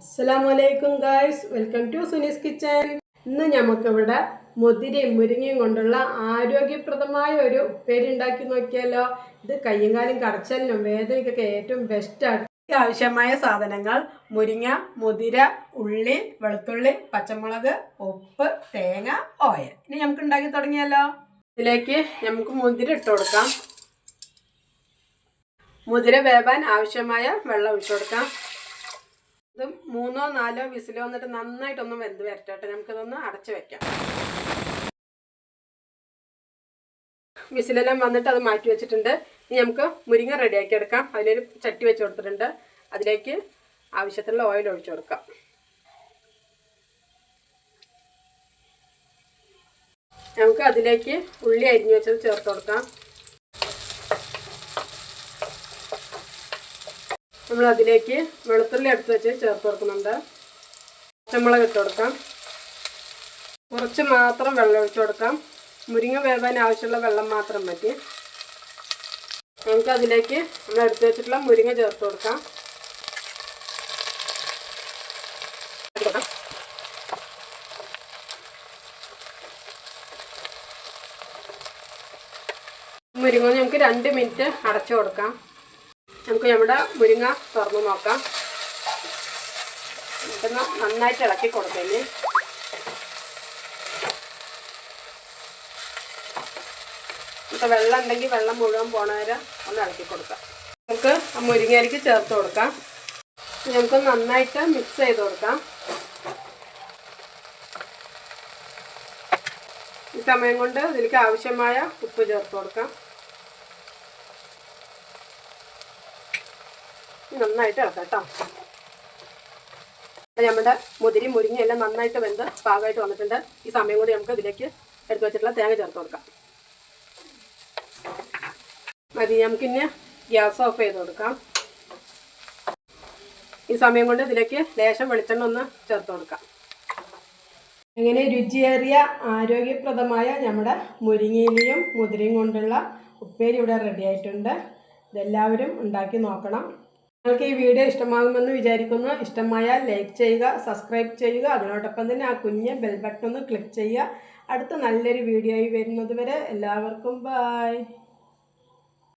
അസ്സലാമലൈക്കും guys. Welcome to Suni's kitchen ഇന്ന് നമുക്കിവിടെ മുതിരയും മുരിങ്ങയും കൊണ്ടുള്ള ആരോഗ്യപ്രദമായ ഒരു പേര് ഉണ്ടാക്കി നോക്കിയാലോ. ഇത് കയ്യും കാലും കടച്ചലിനും വേദനയ്ക്കൊക്കെ ഏറ്റവും ബെസ്റ്റാണ് ആവശ്യമായ സാധനങ്ങൾ മുരിങ്ങ മുതിര ഉള്ളി വെളുത്തുള്ളി പച്ചമുളക് ഉപ്പ് തേങ്ങ ഓയിൽ. ഇനി നമുക്ക് ഉണ്ടാക്കി തുടങ്ങിയാലോ. ഇതിലേക്ക് നമുക്ക് മുതിര ഇട്ട് കൊടുക്കാം. മുതിര വേവാൻ ആവശ്യമായ വെള്ളം ഒഴിച്ചു കൊടുക്കാം. ഇത് മൂന്നോ നാലോ വിസിലോ വന്നിട്ട് നന്നായിട്ടൊന്ന് വെന്ത് വരട്ടെ നമുക്കിതൊന്ന് അടച്ചു വെക്കാം. വിസിലെല്ലാം വന്നിട്ട് അത് മാറ്റി വെച്ചിട്ടുണ്ട്. ഇനി നമുക്ക് മുരിങ്ങ റെഡിയാക്കി എടുക്കാം. അതിലൊരു ചട്ടി വെച്ച് കൊടുത്തിട്ടുണ്ട്. അതിലേക്ക് ആവശ്യത്തിനുള്ള ഓയിൽ ഒഴിച്ചു കൊടുക്കാം. നമുക്ക് അതിലേക്ക് ഉള്ളി അരിഞ്ഞു വെച്ചത് ചേർത്ത് കൊടുക്കാം. നമ്മൾ അതിലേക്ക് വെളുത്തുള്ളി എടുത്ത് വെച്ച് ചേർത്ത് കൊടുക്കുന്നുണ്ട്. പച്ചമുളക് ഇട്ട് കൊടുക്കാം. കുറച്ച് മാത്രം വെള്ളം ഒഴിച്ചു കൊടുക്കാം. മുരിങ്ങ വേവാൻ ആവശ്യമുള്ള വെള്ളം മാത്രം മതി. നമുക്ക് അതിലേക്ക് നമ്മൾ എടുത്ത് വെച്ചിട്ടുള്ള മുരിങ്ങ ചേർത്ത് കൊടുക്കാം. മുരിങ്ങ നമുക്ക് രണ്ട് മിനിറ്റ് അടച്ചു കൊടുക്കാം. നമുക്ക് നമ്മുടെ മുരിങ്ങ തുറന്ന് നോക്കാം. നമുക്കൊന്ന് നന്നായിട്ട് ഇളക്കി കൊടുത്തേന് ഇപ്പോൾ വെള്ളം ഉണ്ടെങ്കിൽ വെള്ളം മുഴുവൻ പോണ വരെ ഒന്ന് ഇളക്കി കൊടുക്കാം. നമുക്ക് ആ മുരിങ്ങയിലേക്ക് ചേർത്ത് കൊടുക്കാം. നമുക്ക് നന്നായിട്ട് മിക്സ് ചെയ്ത് കൊടുക്കാം. ഈ സമയം കൊണ്ട് ഇതിലേക്ക് ആവശ്യമായ ഉപ്പ് ചേർത്ത് കൊടുക്കാം. നന്നായിട്ട് ഇളക്കാം കേട്ടോ നമ്മുടെ മുതിരി മുരിങ്ങ എല്ലാം നന്നായിട്ട് വെന്ത് പാകമായിട്ട് വന്നിട്ടുണ്ട്. ഈ സമയം കൂടി നമുക്ക് ഇതിലേക്ക് എടുത്തു വെച്ചിട്ടുള്ള തേങ്ങ ചേർത്ത് കൊടുക്കാം. മതി നമുക്കിനി ഗ്യാസ് ഓഫ് ചെയ്ത് കൊടുക്കാം. ഈ സമയം കൊണ്ട് ഇതിലേക്ക് ലേശം വെളിച്ചെണ്ണ ഒന്ന് ചേർത്ത് കൊടുക്കാം. അങ്ങനെ രുചിയേറിയ ആരോഗ്യപ്രദമായ നമ്മുടെ മുരിങ്ങയിലയും മുതിരയും കൊണ്ടുള്ള ഉപ്പേരി ഇവിടെ റെഡിയായിട്ടുണ്ട് ഇതെല്ലാവരും ഉണ്ടാക്കി നോക്കണം. നിങ്ങൾക്ക് ഈ വീഡിയോ ഇഷ്ടമാകുമെന്ന് വിചാരിക്കുന്നു. ഇഷ്ടമായാൽ ലൈക്ക് ചെയ്യുക സബ്സ്ക്രൈബ് ചെയ്യുക. അതിനോടൊപ്പം തന്നെ ആ കുഞ്ഞ് ബെൽ ബട്ടൺ ഒന്ന് ക്ലിക്ക് ചെയ്യുക. അടുത്ത നല്ലൊരു വീഡിയോ ആയി വരുന്നത് വരെ എല്ലാവർക്കും ബായ്